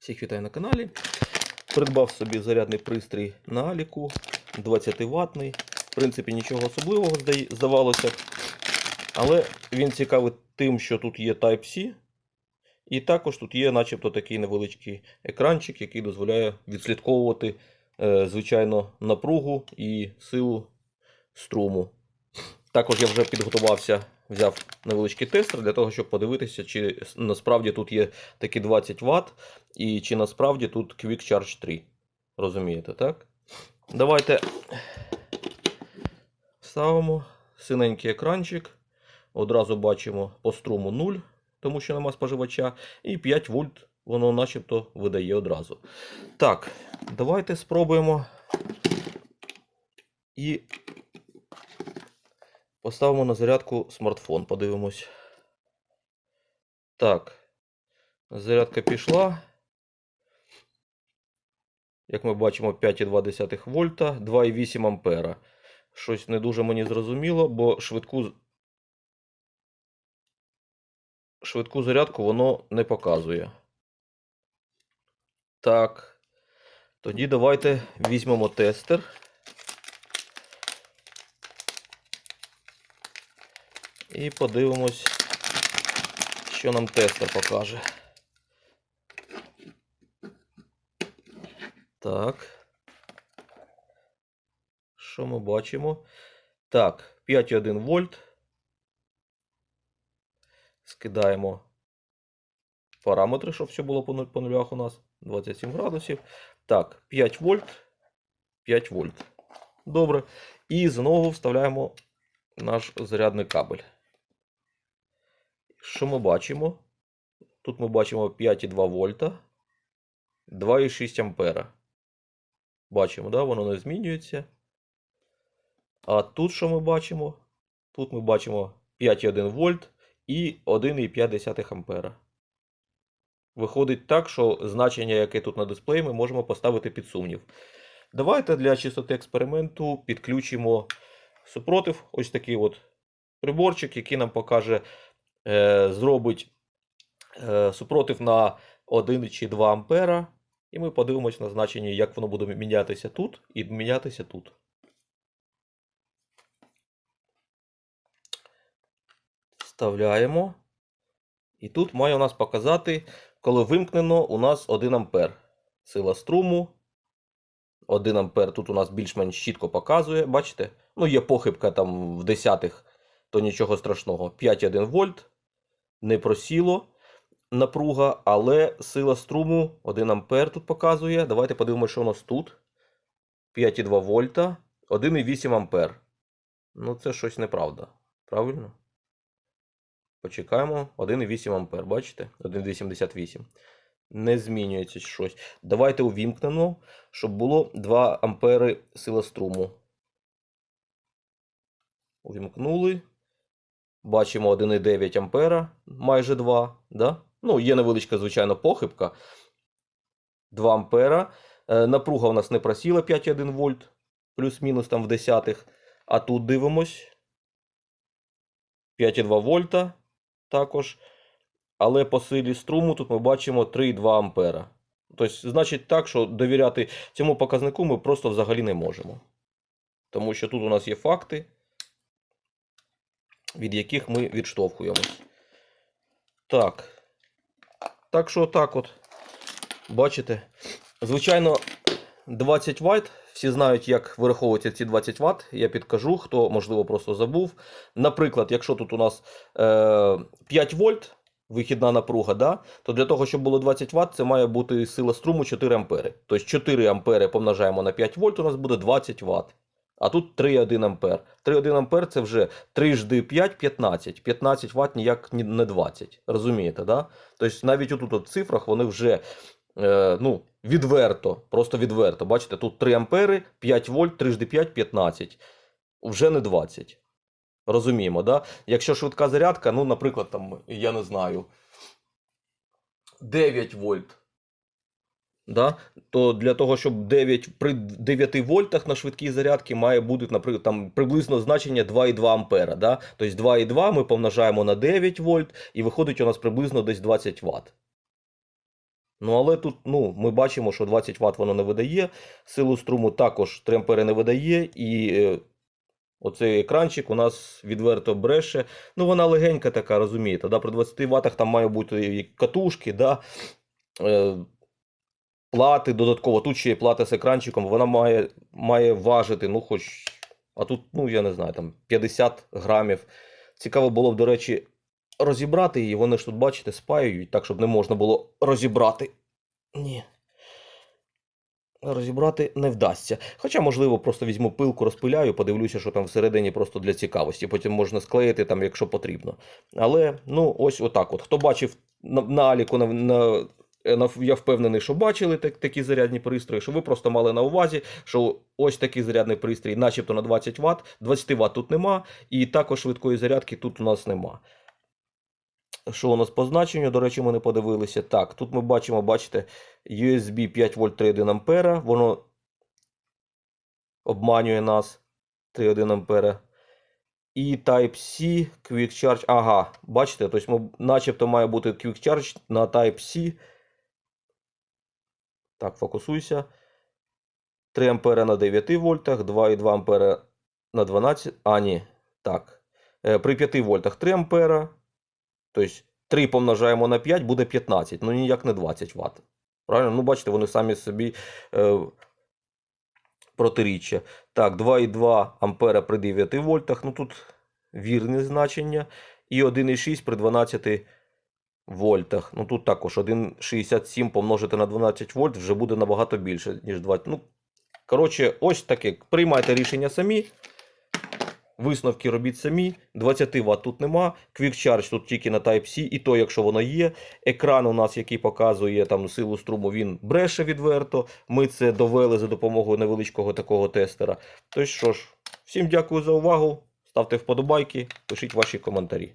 Всіх вітаю на каналі. Придбав собі зарядний пристрій на Аліку 20 ватний. В принципі, нічого особливого здавалося. Але він цікавий тим, що тут є Type-C. І також тут є начебто такий невеличкий екранчик, який дозволяє відслідковувати е, звичайно напругу і силу струму. Також я вже підготувався, взяв невеличкий тестер для того, щоб подивитися, чи насправді тут є такі 20 Вт, і чи насправді тут Quick Charge 3. Розумієте, так? Давайте ставимо синенький екранчик. Одразу бачимо по струму 0, тому що нема споживача, і 5 вольт воно начебто видає одразу. Так, давайте спробуємо і поставимо на зарядку смартфон. Подивимось. Так, зарядка пішла. Як ми бачимо, 5,2 вольта, 2,8 ампера. Щось не дуже мені зрозуміло, бо швидку, швидку зарядку воно не показує. Так. Тоді давайте візьмемо тестер. І подивимось, що нам тестер покаже. Так. Що ми бачимо? Так, 5,1 вольт. Скидаємо параметри, щоб все було по нулях у нас. 27 градусів. Так, 5 вольт. 5 вольт. Добре. І знову вставляємо наш зарядний кабель. Що ми бачимо? Тут ми бачимо 5,2 вольта, 2,6 ампера. Бачимо, да? воно не змінюється. А тут що ми бачимо? Тут ми бачимо 5,1 вольт і 1,5 ампера. Виходить так, що значення, яке тут на дисплеї, ми можемо поставити під сумнів. Давайте для чистоти експерименту підключимо супротив. Ось такий от приборчик, який нам покаже, зробить е, супротив на 1 чи 2 ампера. І ми подивимось на значення, як воно буде мінятися тут і мінятися тут. Вставляємо. І тут має у нас показати, коли вимкнено, у нас 1 ампер. Сила струму. 1 ампер тут у нас більш-менш чітко показує. Бачите? Ну, є похибка там в десятих, то нічого страшного. 5,1 вольт. Не просіло напруга, але сила струму 1 ампер тут показує. Давайте подивимося, що у нас тут. 5,2 вольта, 1,8 ампер. Ну, це щось неправда. Правильно? Почекаємо. 1,8 ампер, бачите? 1,88. Не змінюється щось. Давайте увімкнемо, щоб було 2 ампери сила струму. Увімкнули. Бачимо 1,9 ампера, майже 2. Да? Ну, є невеличка, звичайно, похибка. 2 ампера. Е, напруга у нас не просіла 5,1 вольт, плюс-мінус там в десятих. А тут дивимось. 5,2 вольта також. Але по силі струму тут ми бачимо 3,2 ампера. Тобто, значить так, що довіряти цьому показнику ми просто взагалі не можемо. Тому що тут у нас є факти, від яких ми відштовхуємось. Так. Так що так от. Бачите? Звичайно, 20 Вт. Всі знають, як вираховуються ці 20 Вт. Я підкажу, хто, можливо, просто забув. Наприклад, якщо тут у нас е, 5 вольт, вихідна напруга, да, то для того, щоб було 20 Вт, це має бути сила струму 4 ампери. Тобто 4 ампери помножаємо на 5 вольт, у нас буде 20 Вт. А тут 3,1 ампер. 3,1 ампер це вже 3 жди 5, 15. 15 Вт ніяк не 20. Розумієте, да? Тобто навіть отут от цифрах вони вже е, ну, відверто, просто відверто. Бачите, тут 3 ампери, 5 вольт, 3 жди 5, 15. Вже не 20. Розуміємо, да? Якщо швидка зарядка, ну, наприклад, там, я не знаю, 9 вольт. Да? То для того, щоб 9, при 9 вольтах на швидкій зарядці має бути, наприклад, там приблизно значення 2,2 ампера. Да? Тобто 2,2 ми помножаємо на 9 вольт і виходить у нас приблизно десь 20 Вт. Ну, але тут ну, ми бачимо, що 20 Вт воно не видає, силу струму також 3 ампери не видає, і е, оцей екранчик у нас відверто бреше. Ну, вона легенька така, розумієте. Да? При 20 Вт там має бути катушки, да? е, плати додатково. Тут ще є плата з екранчиком, вона має, має важити, ну, хоч. А тут, ну, я не знаю, там 50 грамів. Цікаво було б, до речі, розібрати її. Вони ж тут, бачите, спаюють, так, щоб не можна було розібрати. Ні. Розібрати не вдасться. Хоча, можливо, просто візьму пилку, розпиляю, подивлюся, що там всередині просто для цікавості. Потім можна склеїти там, якщо потрібно. Але, ну, ось отак от. Хто бачив на, на Аліку, на, на, я впевнений, що бачили так, такі зарядні пристрої, що ви просто мали на увазі, що ось такий зарядний пристрій, начебто на 20 Вт, 20 Вт тут нема, і також швидкої зарядки тут у нас нема. Що у нас по значенню, до речі, ми не подивилися. Так, тут ми бачимо, бачите, USB 5 вольт 3,1 ампера, воно обманює нас 3,1 ампера. І Type-C Quick Charge. Ага, бачите, тобто ми, начебто має бути Quick Charge на Type-C. Так, фокусуйся. 3 ампера на 9 вольтах, 2,2 ампера на 12. А, ні. Так. Е, При 5 вольтах 3 ампера. Тобто 3 помножаємо на 5 буде 15, ну ніяк не 20 Вт. Правильно? Ну, бачите, вони самі собі е, протиріччя. Так, 2,2 ампера при 9 вольтах. Ну тут вірне значення. І 1,6 при 12 вольтах. Ну тут також 1,67 помножити на 12 вольт вже буде набагато більше, ніж 20. Ну, коротше, ось таке. Приймайте рішення самі. Висновки робіть самі. 20 Вт тут нема. Quick Charge тут тільки на Type-C, і то, якщо воно є. Екран у нас, який показує там силу струму, він бреше відверто. Ми це довели за допомогою невеличкого такого тестера. Тож що ж, всім дякую за увагу. Ставте вподобайки, пишіть ваші коментарі.